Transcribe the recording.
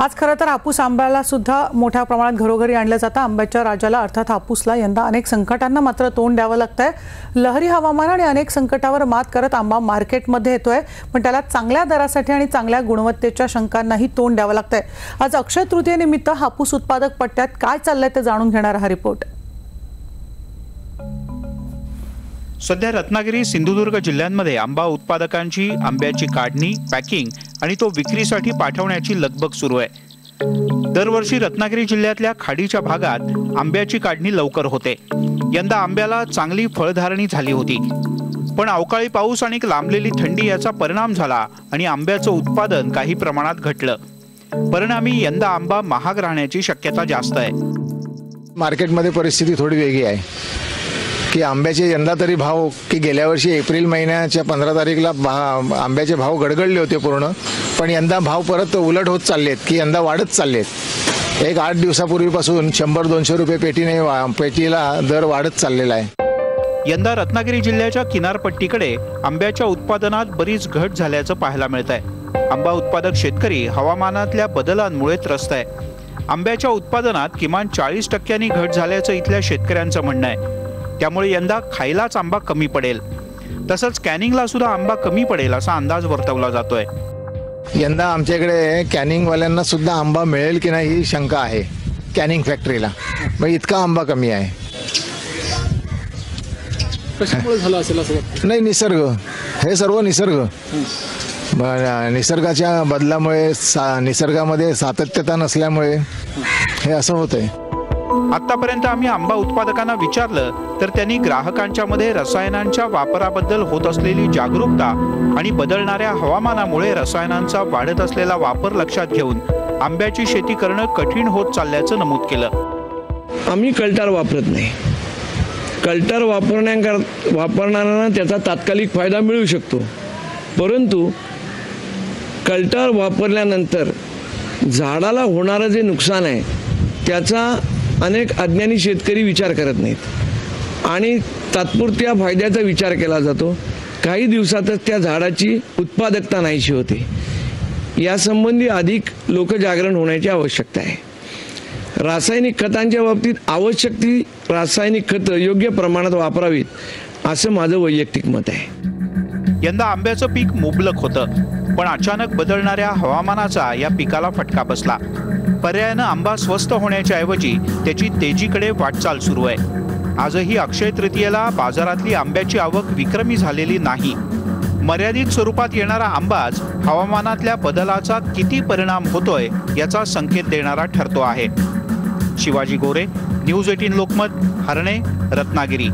आज खरं तर हापूस आंब्याला सुद्धा मोठ्या प्रमाणात घरोघरी आणलं जातं. आंब्याच्या राजाला अर्थात हापूसला यंदा अनेक संकटांना मात्र तोंड द्यावं लागतंय. लहरी हवामान आणि अनेक संकटावर मात करत आंबा मार्केटमध्ये येतोय. पण त्याला चांगल्या दरासाठी आणि चांगल्या गुणवत्तेच्या शंकांनाही तोंड द्यावं लागतंय. आज अक्षय तृतीयेनिमित्त हापूस उत्पादक पट्ट्यात काय चाललंय ते जाणून घेणारा हा रिपोर्ट. सध्या रत्नागिरी सिंधुदुर्ग जिल्ह्यांमध्ये आंबा उत्पादकांची आंब्याची काढणी पॅकिंग आणि तो विक्रीसाठी पाठवण्याची लगबग सुरू आहे. दरवर्षी रत्नागिरी जिल्ह्यातल्या खाडीच्या भागात आंब्याची काढणी लवकर होते. यंदा आंब्याला चांगली फळधारणी झाली होती. पण अवकाळी पाऊस आणि लांबलेली थंडी याचा परिणाम झाला आणि आंब्याचं उत्पादन काही प्रमाणात घटलं. परिणामी यंदा आंबा महाग राहण्याची शक्यता जास्त आहे. मार्केटमध्ये परिस्थिती थोडी वेगळी आहे. की आंब्याचे यंदा तरी भाव की गेल्या वर्षी एप्रिल महिन्याच्या पंधरा तारीखला भा आंब्याचे भाव गडगडले होते पूर्ण. पण यंदा भाव परत उलट होत चाललेत की यंदा वाढत चाललेत. एक आठ दिवसापूर्वीपासून शंभर दोनशे रुपये पेटीने वा पेटीला दर वाढत चाललेला आहे. यंदा रत्नागिरी जिल्ह्याच्या किनारपट्टीकडे आंब्याच्या उत्पादनात बरीच घट झाल्याचं पाहायला मिळत आहे आंबा उत्पादक शेतकरी हवामानातल्या बदलांमुळे त्रस्त आहे. आंब्याच्या उत्पादनात किमान चाळीस टक्क्यांनी घट झाल्याचं इथल्या शेतकऱ्यांचं म्हणणं आहे. त्यामुळे यंदा खायलाच आंबा कमी पडेल. तसंच कॅनिंगला सुद्धा आंबा कमी पडेल असा अंदाज वर्तवला जातोय. यंदा आमच्याकडे कॅनिंगवाल्यांना सुद्धा आंबा मिळेल की नाही ही शंका आहे. कॅनिंग फॅक्टरीला. मग इतका आंबा कमी आहे. कशामुळे झालं असेल असं वाटतं? नाही निसर्ग. हे सर्व निसर्ग. निसर्गाच्या बदलामुळे सा निसर्गामध्ये सातत्यता नसल्यामुळे हे असं होतंय. आतापर्यंत आम्ही आंबा उत्पादकांना विचारलं तर त्यांनी ग्राहकांच्या मध्ये रसायनांच्या वापराबद्दल होत असलेली जागरूकता आणि बदलणाऱ्या हवामानामुळे रसायनांचा वाढत असलेला वापर लक्षात घेऊन आंब्याची शेती करणं कठीण होत चालल्याचं नमूद केलं. आम्ही कल्टार वापरत नाही. कल्टार वापरण्याकर वापरणाऱ्यांना त्याचा तात्कालिक फायदा मिळू शकतो. परंतु कल्टार वापरल्यानंतर झाडाला होणारं जे नुकसान आहे त्याचा अनेक अज्ञानी शेतकरी विचार करत नाहीत. आणि तात्पुरत्या फायद्याचा विचार केला जातो. काही दिवसातच त्या झाडाची उत्पादकता नाहीशी होते. यासंबंधी अधिक लोकजागरण होण्याची आवश्यकता आहे. रासायनिक खतांच्या बाबतीत आवश्यक ती रासायनिक खतं योग्य प्रमाणात वापरावीत असं माझं वैयक्तिक मत आहे. यंदा आंब्याचं पीक मुबलक होतं पण अचानक बदलणाऱ्या हवामानाचा या पिकाला फटका बसला. पर्यायानं आंबा स्वस्त होण्याच्या ऐवजी त्याची तेजीकडे वाटचाल सुरू आहे. आजही अक्षय तृतीयेला बाजारातली आंब्याची आवक विक्रमी झालेली नाही. मर्यादित स्वरूपात येणारा आंबाच हवामानातल्या बदलाचा किती परिणाम होतोय याचा संकेत देणारा ठरतो आहे. Shivaji Gore news eighteen Lokmat Harne Ratnagiri.